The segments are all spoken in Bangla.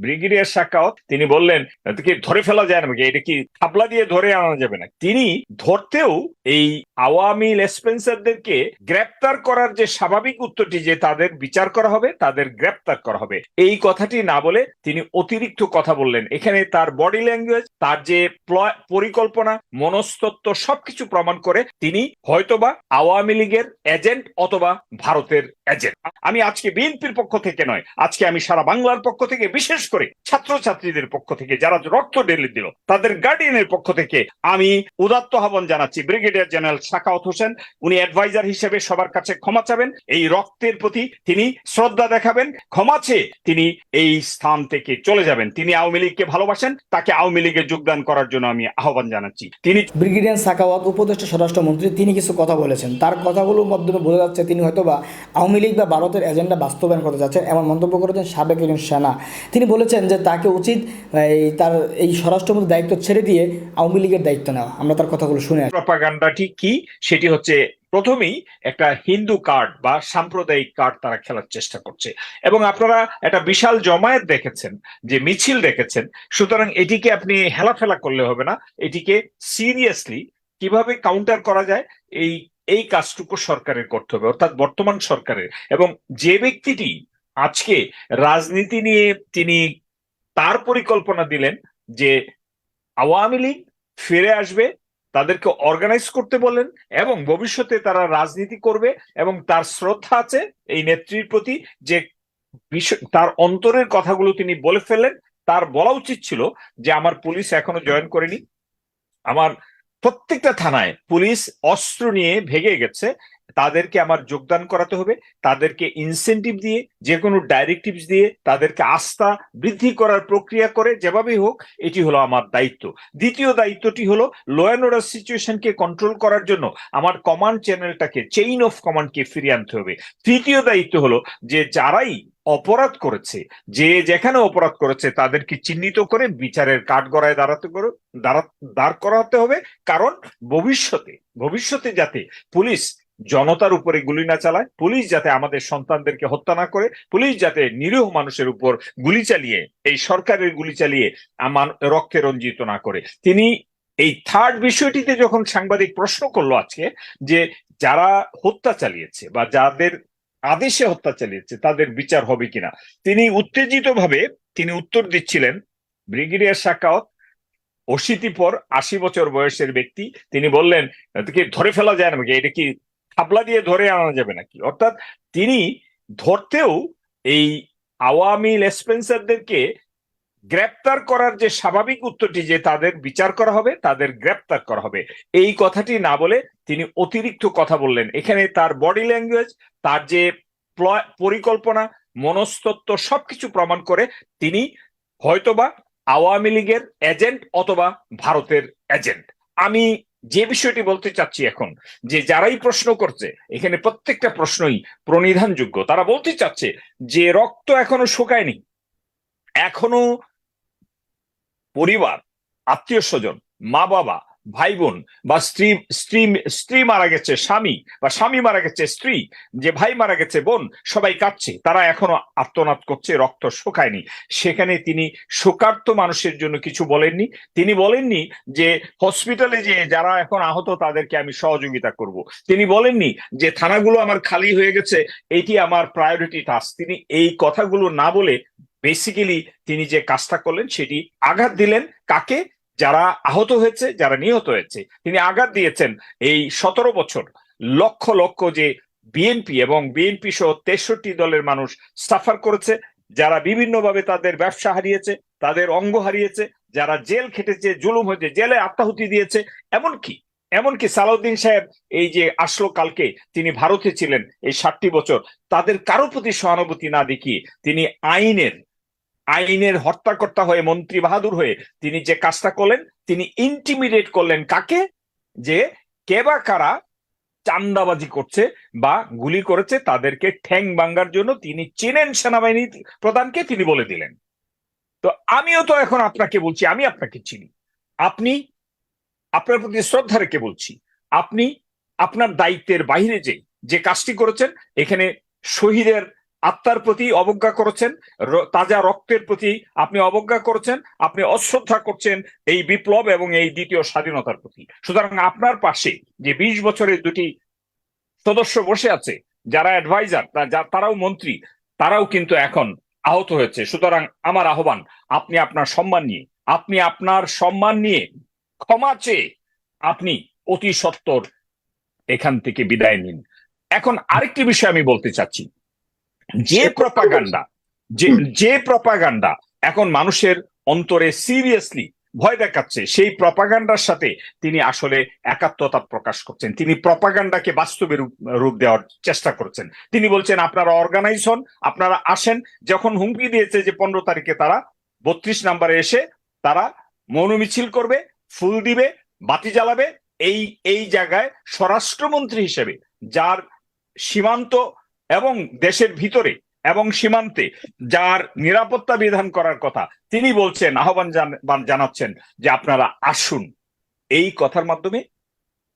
ব্রিগেডিয়ার সাকাওয়াত তিনি বললেন "এটা কি ধরে ফেলা যায় না এটা কি খাবলা দিয়ে ধরে আনা যাবে না তিনি ধরতেও এই আওয়ামী লেসপেন্সারদেরকে গ্রেপ্তার করার যে স্বাভাবিক উত্তরটি যে তাদের বিচার করা হবে, তাদের গ্রেপ্তার করা হবে। এই কথাটি না বলে তিনি অতিরিক্ত কথা বললেন। এখানে তার বডি ল্যাঙ্গুয়েজ তার যে পরিকল্পনা মনস্তত্ব সবকিছু প্রমাণ করে তিনি হয়তোবা আওয়ামী লীগের এজেন্ট অথবা ভারতের এজেন্ট আমি আজকে বিএনপির পক্ষ থেকে নয়, আজকে আমি সারা বাংলার পক্ষ থেকে, বিশেষ করে ছাত্রছাত্রীদের পক্ষ থেকে, যারা রক্ত ঢেলে দিল, তাদের গার্ডিয়ানের পক্ষ থেকে আমি উদাত্ত আহ্বান জানাচ্ছি ব্রিগেডিয়ার জেনারেল সাকাওয়াত হোসেন উনি অ্যাডভাইজার হিসেবে সবার কাছে ক্ষমা চাবেন। এই রক্তের প্রতি তিনি শ্রদ্ধা দেখাবেন। ক্ষমা চেয়ে তিনি এই স্থান থেকে চলে যাবেন। তিনি আওয়ামী লীগকে ভালোবাসেন। তাকে আওয়ামী লীগে যোগদান করার জন্য আমি আহ্বান জানাচ্ছি। তিনি ব্রিগেডিয়ার সাকাওয়াত উপদেষ্টা স্বরাষ্ট্রমন্ত্রী তিনি কিছু কথা বলেছেন। তার কথাগুলোর মাধ্যমে বোঝা যাচ্ছে তিনি হয়তোবা আওয়ামী লীগ বা ভারতের এজেন্ডা বাস্তবায়ন করতে যাচ্ছেন এমন মন্তব্য করেছেন সাবেক একজন সেনা। তিনি বলেছেন যে তাকে উচিত এই তার এই স্বরাষ্ট্রমন্ত্রীর দায়িত্ব ছেড়ে দিয়ে আওয়ামী লীগের দায়িত্ব নেওয়া। আমরা তার কথাগুলো শুনে প্রপাগান্ডাটি কি? সেটি হচ্ছে প্রথমেই একটা হিন্দু কার্ড বা সাম্প্রদায়িক কার্ড তারা খেলার চেষ্টা করছে। এবং আপনারা একটা বিশাল জমায়েত দেখেছেন, যে মিছিল দেখেছেন, সুতরাং এটিকে আপনি হেলাফেলা করলে হবে না। এটিকে সিরিয়াসলি কীভাবে কাউন্টার করা যায়, এই এই কাজটুকু সরকারের করতে হবে, অর্থাৎ বর্তমান সরকারের। এবং যে ব্যক্তিটি আজকে রাজনীতি নিয়ে তিনি তার পরিকল্পনা দিলেন যে আওয়ামী লীগ ফিরে আসবে তাদেরকে অর্গানাইজ করতে বলেন এবং ভবিষ্যতে তারা রাজনীতি করবে এবং তার শ্রদ্ধা আছে এই নেত্রীর প্রতি যে বিষয়, তার অন্তরের কথাগুলো তিনি বলে ফেলেন তার বলা উচিত ছিল যে আমার পুলিশ এখনও জয়েন করেনি। আমার প্রত্যেকটা থানায় পুলিশ অস্ত্র নিয়ে ভেগে গেছে তাদেরকে আমার যোগদান করাতে হবে, তাদেরকে ইনসেন্টিভ দিয়ে যে কোনো ডাইরেক্টিভস দিয়ে তাদেরকে আস্থা বৃদ্ধি করার প্রক্রিয়া করে যেভাবেই হোক, এটি হলো আমার দায়িত্ব। দ্বিতীয় দায়িত্বটি হলো লো অ্যান্ড অর্ডার সিচুয়েশনকে কন্ট্রোল করার জন্য আমার কমান্ড চ্যানেলটাকে চেইন অফ কমান্ডকে ফিরিয়ে আনতে হবে। তৃতীয় দায়িত্ব হলো যে যারাই অপরাধ করেছে, যে যেখানে অপরাধ করেছে, তাদেরকে চিহ্নিত করে বিচারের কাঠগড়ায় দাঁড়াতে করে, দাঁড়া, দাঁড় করাতে হবে। কারণ ভবিষ্যতে ভবিষ্যতে যাতে পুলিশ জনতার উপরে গুলি না চালায়, পুলিশ যাতে আমাদের সন্তানদেরকে হত্যা না করে, পুলিশ যাতে নিরীহ মানুষের উপর গুলি চালিয়ে, এই সরকারের গুলি চালিয়ে আমার রক্তে রঞ্জিত না করে। তিনি এই থার্ড বিষয়টিতে যখন সাংবাদিক প্রশ্ন করল আজকে যে যারা হত্যা চালিয়েছে বা যাদের আদেশে হত্যা চালিয়েছে, তাদের বিচার হবে কিনা, তিনি উত্তেজিত ভাবে তিনি উত্তর দিচ্ছিলেন, ব্রিগেডিয়ার সাকাওয়াত অশীতিপর আশি বছর বয়সের ব্যক্তি, তিনি বললেন "এটা ধরে ফেলা যায় নাকি এটা কি খাবলা দিয়ে ধরে আনা যাবে নাকি? অর্থাৎ তিনি ধরতেও এই আওয়ামী লেসপেন্সারদেরকে গ্রেপ্তার করার যে স্বাভাবিক উত্তরটি যে তাদের বিচার করা হবে, তাদের গ্রেপ্তার করা হবে। এই কথাটি না বলে তিনি অতিরিক্ত কথা বললেন। এখানে তার বডি ল্যাঙ্গুয়েজ তার যে পরিকল্পনা, মনস্তত্ব সবকিছু প্রমাণ করে তিনি হয়তোবা আওয়ামী লীগের এজেন্ট অথবা ভারতের এজেন্ট আমি যে বিষয়টি বলতে চাচ্ছি এখন, যে যারাই প্রশ্ন করছে, এখানে প্রত্যেকটা প্রশ্নই প্রণিধানযোগ্য। তারা বলতে চাচ্ছে যে রক্ত এখনও শুকায়নি। এখনও পরিবার, আত্মীয় স্বজন মা বাবা ভাই বোন বা স্ত্রী স্ত্রী স্ত্রী মারা গেছে স্বামী বা স্বামী মারা গেছে স্ত্রী, যে ভাই মারা গেছে বোন, সবাই কাঁদছে। তারা এখনও আত্মনাদ করছে, রক্ত শোকায়নি। সেখানে তিনি শোকার্ত মানুষের জন্য কিছু বলেননি। তিনি বলেননি যে, হসপিটালে যে যারা এখন আহত, তাদেরকে আমি সহযোগিতা করব। তিনি বলেননি যে, থানাগুলো আমার খালি হয়ে গেছে, এটি আমার প্রায়োরিটি টাস্ক তিনি এই কথাগুলো না বলে বেসিক্যালি তিনি যে কাজটা করলেন, সেটি আঘাত দিলেন। কাকে? যারা আহত হয়েছে, যারা নিহত হয়েছে, তিনি আঘাত দিয়েছেন এই সতেরো বছর। লক্ষ লক্ষ যে বিএনপি এবং বিএনপি সহ তেষট্টি দলের মানুষ সাফার করেছে, যারা বিভিন্নভাবে তাদের ব্যবসা হারিয়েছে, তাদের অঙ্গ হারিয়েছে, যারা জেল খেটেছে, জুলুম হয়েছে, জেলে আত্মাহুতি দিয়েছে, এমনকি এমনকি সালাউদ্দিন সাহেব এই যে আসলো কালকে, তিনি ভারতে ছিলেন এই ষাটটি বছর, তাদের কারও প্রতি সহানুভূতি না দেখিয়ে তিনি আইনের আইনের হত্যাকর্তা হয়ে, মন্ত্রী বাহাদুর হয়ে তিনি যে কাজটা করলেন, তিনি ইন্টিমিডিয়েট করলেন কাকে? যে কে কারা চান্দাবাজি করছে বা গুলি করেছে তাদেরকে ঠ্যাং ভাঙ্গার জন্য তিনি চেনেন সেনাবাহিনী প্রধানকে, তিনি বলে দিলেন। তো আমিও তো এখন আপনাকে বলছি, আমি আপনাকে চিনি। আপনি, আপনার প্রতি শ্রদ্ধা রেখে বলছি, আপনি আপনার দায়িত্বের বাইরে যে যে কাজটি করেছেন, এখানে শহীদের আত্মার প্রতি অবজ্ঞা করেছেন তাজা রক্তের প্রতি আপনি অবজ্ঞা করেছেন, আপনি অশ্রদ্ধা করছেন এই বিপ্লব এবং এই দ্বিতীয় স্বাধীনতার প্রতি। সুতরাং আপনার পাশে যে বিশ বছরের দুটি সদস্য বসে আছে, যারা অ্যাডভাইজার তারাও মন্ত্রী, তারাও কিন্তু এখন আহত হয়েছে। সুতরাং আমার আহ্বান, আপনি আপনার সম্মান নিয়ে, আপনি আপনার সম্মান নিয়ে ক্ষমা চেয়ে আপনি অতি সত্বর এখান থেকে বিদায় নিন। এখন আরেকটি বিষয় আমি বলতে চাচ্ছি। যে প্রপাগান্ডা যে যে প্রপাগান্ডা এখন মানুষের অন্তরে সিরিয়াসলি ভয় দেখাচ্ছে সেই প্রপাগান্ডার সাথে তিনি আসলে একাত্মতা প্রকাশ করছেন। তিনি প্রপাগান্ডাকে বাস্তবে রূপ দেওয়ার চেষ্টা করছেন। তিনি বলছেন আপনারা অর্গানাইজ হন আপনারা আসেন। যখন হুমকি দিয়েছে যে পনেরো তারিখে তারা বত্রিশ নাম্বারে এসে তারা মৌন মিছিল করবে ফুল দিবে বাতি জ্বালাবে। এই এই জায়গায় স্বরাষ্ট্রমন্ত্রী হিসেবে যার সীমান্ত এবং দেশের ভিতরে এবং সীমান্তে যার নিরাপত্তা বিধান করার কথা তিনি বলছেন, আহ্বান জান- জানাচ্ছেন যে আপনারা আসুন। এই কথার মাধ্যমে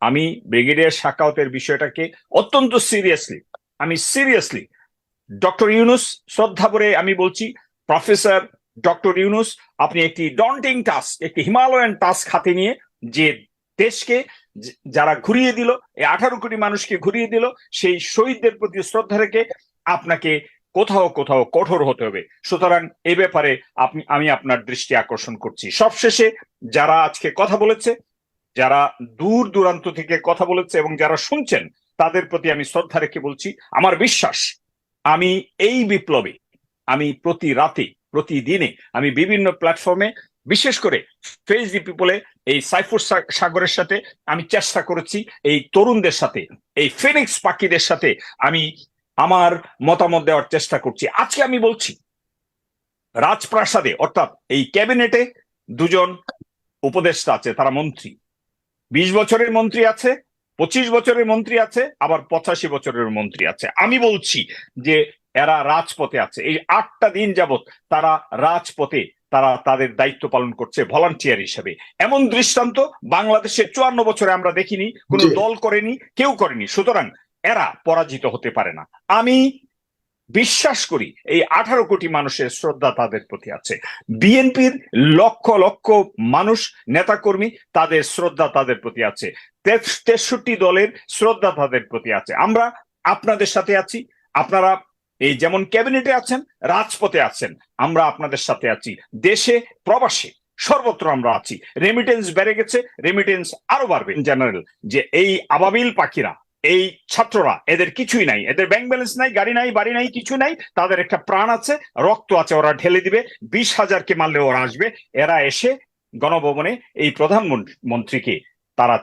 আমি ব্রিগেডিয়ার শাকাওতের বিষয়টাকে অত্যন্ত সিরিয়াসলি, আমি সিরিয়াসলি ডক্টর ইউনুস শ্রদ্ধা করে আমি বলছি, প্রফেসর ডক্টর ইউনুস, আপনি একটি ডন্টিং টাস্ক একটি হিমালয়ান টাস্ক হাতে নিয়ে যে দেশকে যারা ঘুরিয়ে দিল, এই আঠারো কোটি মানুষকে ঘুরিয়ে দিল, সেই শহীদদের প্রতি শ্রদ্ধা রেখে আপনাকে কোথাও কোথাও কঠোর হতে হবে। সুতরাং এ ব্যাপারে আপনি, আমি আপনার দৃষ্টি আকর্ষণ করছি। সবশেষে যারা আজকে কথা বলেছে, যারা দূর দূরান্ত থেকে কথা বলেছে এবং যারা শুনছেন, তাদের প্রতি আমি শ্রদ্ধা রেখে বলছি, আমার বিশ্বাস, আমি এই বিপ্লবে, আমি প্রতি রাতে, প্রতিদিনে, আমি বিভিন্ন প্ল্যাটফর্মে বিশেষ করে ফেস দি পিপলে এই সাইফুর সাগরের সাথে আমি চেষ্টা করেছি এই তরুণদের সাথে, এই ফিনিক্স পাখিদের সাথে আমি আমার মতামত দেওয়ার চেষ্টা করছি। আজকে আমি বলছি, রাজপ্রাসাদে অর্থাৎ এই ক্যাবিনেটে দুজন উপদেষ্টা আছে, তারা মন্ত্রী। বিশ বছরের মন্ত্রী আছে, পঁচিশ বছরের মন্ত্রী আছে, আবার পঁচাশি বছরের মন্ত্রী আছে। আমি বলছি যে এরা রাজপথে আছে। এই আটটা দিন যাবত তারা রাজপথে তারা তাদের দায়িত্ব পালন করছে ভলান্টিয়ার হিসেবে। এমন দৃষ্টান্ত বাংলাদেশের চুয়ান্ন বছরে আমরা দেখিনি কোনো দল করেনি কেউ করেনি। সুতরাং এরা পরাজিত হতে পারে না। আমি বিশ্বাস করি এই আঠারো কোটি মানুষের শ্রদ্ধা তাদের প্রতি আছে। বিএনপির লক্ষ লক্ষ মানুষ নেতাকর্মী তাদের শ্রদ্ধা তাদের প্রতি আছে। তেষট্টি দলের শ্রদ্ধা তাদের প্রতি আছে। আমরা আপনাদের সাথে আছি। আপনারা এই যেমন ক্যাবিনেটে আছেন, রাজপথে আছেন, আমরা আপনাদের সাথে আছি। দেশে, প্রবাসে সর্বত্র আমরা আছি। রেমিটেন্স বেড়ে গেছে রেমিটেন্স আরও বাড়বে। জেনারেল যে এই আবাবিল পাখিরা, এই ছাত্ররা, এদের কিছুই নাই। এদের ব্যাংক ব্যালেন্স নাই, গাড়ি নাই, বাড়ি নাই, কিছু নাই, তাদের একটা প্রাণ আছে, রক্ত আছে, ওরা ঢেলে দিবে। বিশ হাজারকে মারলে ওরা আসবে। এরা এসে গণভবনে এই প্রধানমন্ত্রীকে তারা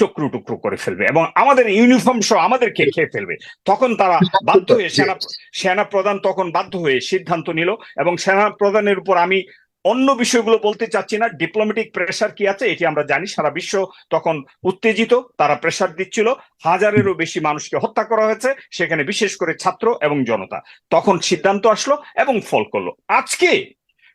টুকরো টুকরো করে ফেলবে এবং আমাদের ইউনিফর্ম সহ আমাদেরকে খেয়ে ফেলবে। তখন তারা বাধ্য হয়ে সেনা সেনা প্রধান তখন বাধ্য হয়ে সিদ্ধান্ত নিল এবং সেনা প্রধানের উপর আমি অন্য বিষয়গুলো বলতে চাচ্ছি না। ডিপ্লোমেটিক প্রেশার কি আছে এটি আমরা জানি। সারা বিশ্ব তখন উত্তেজিত তারা প্রেশার দিচ্ছিল। হাজারেরও বেশি মানুষকে হত্যা করা হয়েছে সেখানে বিশেষ করে ছাত্র এবং জনতা। তখন সিদ্ধান্ত আসলো এবং ফল করল। আজকে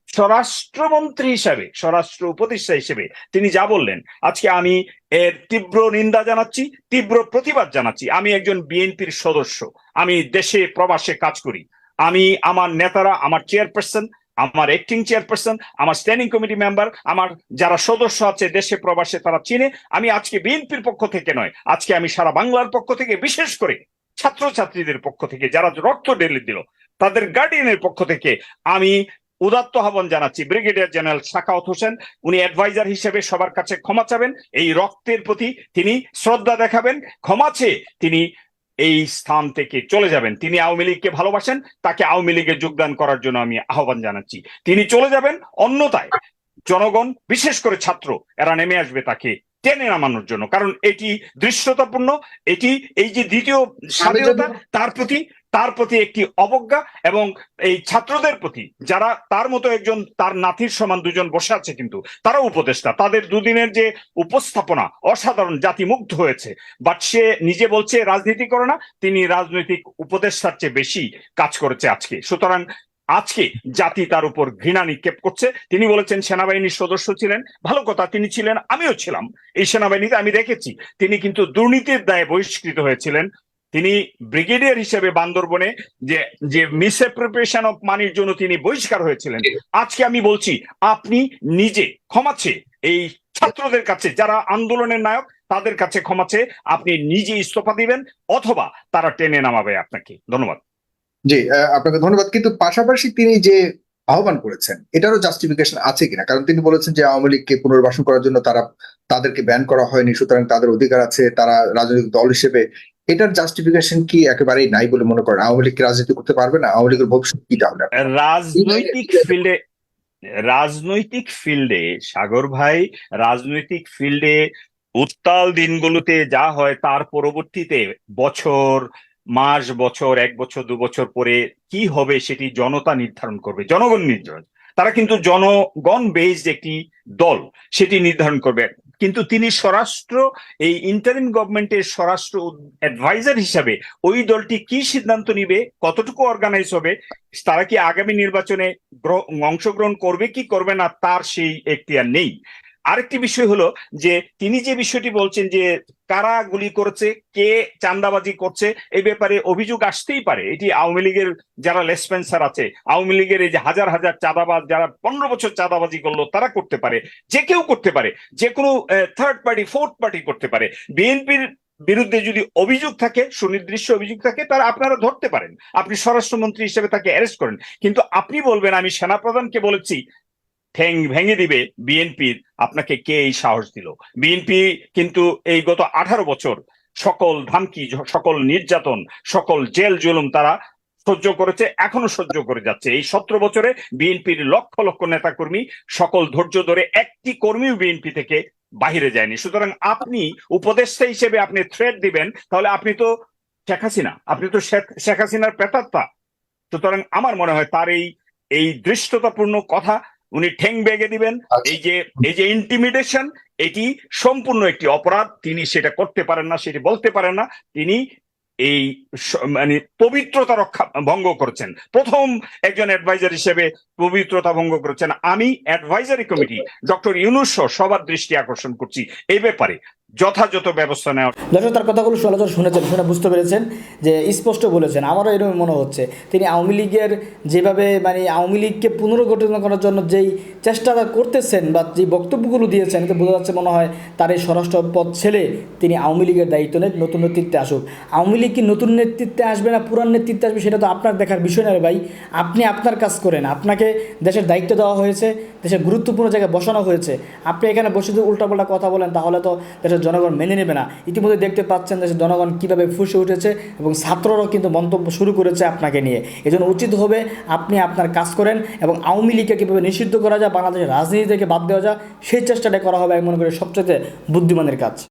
স্বরাষ্ট্রমন্ত্রী হিসাবে, স্বরাষ্ট্র উপদেষ্টা হিসেবে তিনি যা বললেন, আজকে আমি এর তীব্র নিন্দা জানাচ্ছি, তীব্র প্রতিবাদ জানাচ্ছি। আমি একজন বিএনপির সদস্য, আমি দেশে, প্রবাসে কাজ করি। আমি আমার নেতারা, আমার চেয়ারপারসন, আমার অ্যাক্টিং চেয়ারপারসন, আমার স্ট্যান্ডিং কমিটি মেম্বার আমার যারা সদস্য আছে দেশে, প্রবাসে তারা চিনে, আমি আজকে বিএনপির পক্ষ থেকে নয়, আজকে আমি সারা বাংলার পক্ষ থেকে, বিশেষ করে ছাত্রছাত্রীদের পক্ষ থেকে, যারা রক্ত ঢেলে দিল, তাদের গার্ডিয়ানের পক্ষ থেকে আমি উদাত্ত আহ্বান জানাচ্ছি ব্রিগেডিয়ার জেনারেল শাকাওত হোসেন। উনি অ্যাডভাইজার হিসেবে সবার কাছে ক্ষমা চাবেন। এই রক্তের প্রতি তিনি শ্রদ্ধা দেখাবেন। ক্ষমা চেয়ে তিনি এই স্থান থেকে চলে যাবেন। তিনি আওয়ামী লীগকে ভালোবাসেন। তাকে আওয়ামী লীগে যোগদান করার জন্য আমি আহ্বান জানাচ্ছি। তিনি চলে যাবেন। অন্যতায় জনগণ, বিশেষ করে ছাত্র, এরা নেমে আসবে তাকে টেনে নামানোর জন্য। কারণ এটি দৃশ্যতাপূর্ণ এটি এই যে দ্বিতীয় স্বাধীনতা তার প্রতি তার প্রতি একটি অবজ্ঞা এবং এই ছাত্রদের প্রতি যারা তার মতো একজন তার নাতির সমান দুজন বসে আছে কিন্তু তারাও উপদেষ্টা। তাদের দুদিনের যে উপস্থাপনা অসাধারণ জাতি মুগ্ধ হয়েছে। বাট সে নিজে বলছে রাজনীতি করে না। তিনি রাজনৈতিক উপদেষ্টার চেয়ে বেশি কাজ করেছে আজকে। সুতরাং আজকে জাতি তার উপর ঘৃণা নিক্ষেপ করছে। তিনি বলেছেন সেনাবাহিনীর সদস্য ছিলেন। ভালো কথা তিনি ছিলেন আমিও ছিলাম। এই সেনাবাহিনীতে আমি দেখেছি তিনি কিন্তু দুর্নীতির দায়ে বহিষ্কৃত হয়েছিলেন। তিনি ব্রিগেডিয়ার হিসেবে বান্দরবনে যে যে মিসঅ্যাপ্রোপ্রিয়েশন অফ মানির জন্য তিনি বহিষ্কার হয়েছিলেন। আজকে আমি বলছি আপনি নিজে ক্ষমা চেয়ে এই ছাত্রদের কাছে যারা আন্দোলনের নায়ক তাদের কাছে ক্ষমা চেয়ে আপনি নিজে ইস্তফা দিবেন অথবা তারা টেনে নামাবে আপনাকে। ধন্যবাদ। জি আপনাকে ধন্যবাদ। কিন্তু পাশাপাশি তিনি যে আহ্বান করেছেন এটারও জাস্টিফিকেশন আছে কিনা? কারণ তিনি বলেছেন যে আওয়ামী লীগকে পুনর্বাসন করার জন্য তারা তাদেরকে ব্যান করা হয়নি সুতরাং তাদের অধিকার আছে তারা রাজনৈতিক দল হিসেবে। এটার জাস্টিফিকেশন কি একেবারেই নাই বলে মনে করেন? আওয়ামী লীগকে রাজনীতি করতে পারবে না? আওয়ামী লীগের ভবিষ্যৎ কি তাহলে? রাজনৈতিক ফিল্ডে রাজনৈতিক ফিল্ডে সাগর ভাই রাজনৈতিক ফিল্ডে উত্তাল দিনগুলোতে যা হয় তার পরবর্তীতে বছর মাস, বছর, এক বছর, দু বছর পরে কি হবে সেটি জনতা নির্ধারণ করবে, জনগণ নির্ধারণ তারা কিন্তু জনগণ বেসড একটি দল, সেটি নির্ধারণ করবে। কিন্তু তিনি স্বরাষ্ট্র, এই ইন্টারিম গভর্নমেন্টের স্বরাষ্ট্র অ্যাডভাইজার হিসাবে ওই দলটি কি সিদ্ধান্ত নিবে, কতটুকু অর্গানাইজ হবে, তারা কি আগামী নির্বাচনে অংশগ্রহণ করবে, কি করবে না, তার সেই এখতিয়ার নেই। আরেকটি বিষয় হলো যে তিনি যে বিষয়টি বলছেন যে কারা গুলি করেছে, কে চান্দাবাজি করছে এই ব্যাপারে অভিযোগ আসতেই পারে। এটি আওয়ামী লীগের যারা লেসপেন্সার আছে, আওয়ামী লীগের এই যে হাজার হাজার চাঁদাবাজ, যারা পনেরো বছর চাঁদাবাজি করল, তারা করতে পারে। যে কেউ করতে পারে, যে কোনো থার্ড পার্টি ফোর্থ পার্টি করতে পারে। বিএনপির বিরুদ্ধে যদি অভিযোগ থাকে, সুনির্দিষ্ট অভিযোগ থাকে তারা আপনারা ধরতে পারেন। আপনি স্বরাষ্ট্রমন্ত্রী হিসেবে তাকে অ্যারেস্ট করেন। কিন্তু আপনি বলবেন, আমি সেনাপ্রধানকে বলেছি ঠ্যাং ভেঙে দিবে বিএনপির আপনাকে কে এই সাহস দিল? বিএনপি কিন্তু এই গত আঠারো বছর সকল ধামকি, সকল নির্যাতন, সকল জেল জুলুম তারা সহ্য করেছে, এখনও সহ্য করে যাচ্ছে। এই সতেরো বছরে বিএনপির লক্ষ লক্ষ নেতাকর্মী সকল ধৈর্য ধরে একটি কর্মীও বিএনপি থেকে বাহিরে যায়নি। সুতরাং আপনি উপদেষ্টা হিসেবে আপনি থ্রেট দিবেন, তাহলে আপনি তো শেখ হাসিনা, আপনি তো শেখ হাসিনার প্রেতাত্মা। সুতরাং আমার মনে হয় তার এই এই দৃষ্টতাপূর্ণ কথা উনি ঠেং বেগে দিবেন। আচ্ছা। এই যে এই যে ইন্টিমিডেশন এটি সম্পূর্ণ একটি অপরাধ। তিনি সেটা করতে পারেন না সেটি বলতে পারেন না। তিনি এই মানে পবিত্রতা রক্ষা ভঙ্গ করছেন। প্রথম একজন অ্যাডভাইজার হিসেবে পবিত্রতা ভঙ্গ করছেন। আমি অ্যাডভাইজারি কমিটি ডক্টর ইউনুস সবার দৃষ্টি আকর্ষণ করছি। এই ব্যাপারে যথাযথ ব্যবস্থা নেওয়া দর্শক, তার কথাগুলো সচরাচর শুনেছেন, শুনে বুঝতে পেরেছেন যে স্পষ্ট বলেছেন। আমারও এরকম মনে হচ্ছে। তিনি আওয়ামী লীগের যেভাবে মানে আওয়ামী লীগকে পুনর্গঠন করার জন্য যেই চেষ্টাটা করতেছেন বা যে বক্তব্যগুলো দিয়েছেন, এতে বোঝা যাচ্ছে মনে হয় তার এই স্বরাষ্ট্র পদ ছেড়ে তিনি আওয়ামী লীগের দায়িত্ব নেন, নতুন নেতৃত্বে আসুক। আওয়ামী লীগ কি নতুন নেতৃত্বে আসবে না পুরান নেতৃত্বে আসবে, সেটা তো আপনার দেখার বিষয় না ভাই। আপনি আপনার কাজ করেন। আপনাকে দেশের দায়িত্ব দেওয়া হয়েছে, দেশের গুরুত্বপূর্ণ জায়গায় বসানো হয়েছে। আপনি এখানে বসে যদি উল্টাপাল্টা কথা বলেন, তাহলে তো দেশের জনগণ মেনে নেবে না। ইতিমধ্যে দেখতে পাচ্ছেন দেশের জনগণ কীভাবে ফুসে উঠেছে এবং ছাত্ররাও কিন্তু মন্তব্য শুরু করেছে আপনাকে নিয়ে। এজন্য উচিত হবে আপনি আপনার কাজ করেন এবং আওয়ামী লীগকে কীভাবে নিষিদ্ধ করা যায়, বাংলাদেশের রাজনীতি থেকে বাদ দেওয়া যায়, সেই চেষ্টাটা করা হবে আমি মনে করি সবচেয়ে বুদ্ধিমানের কাজ।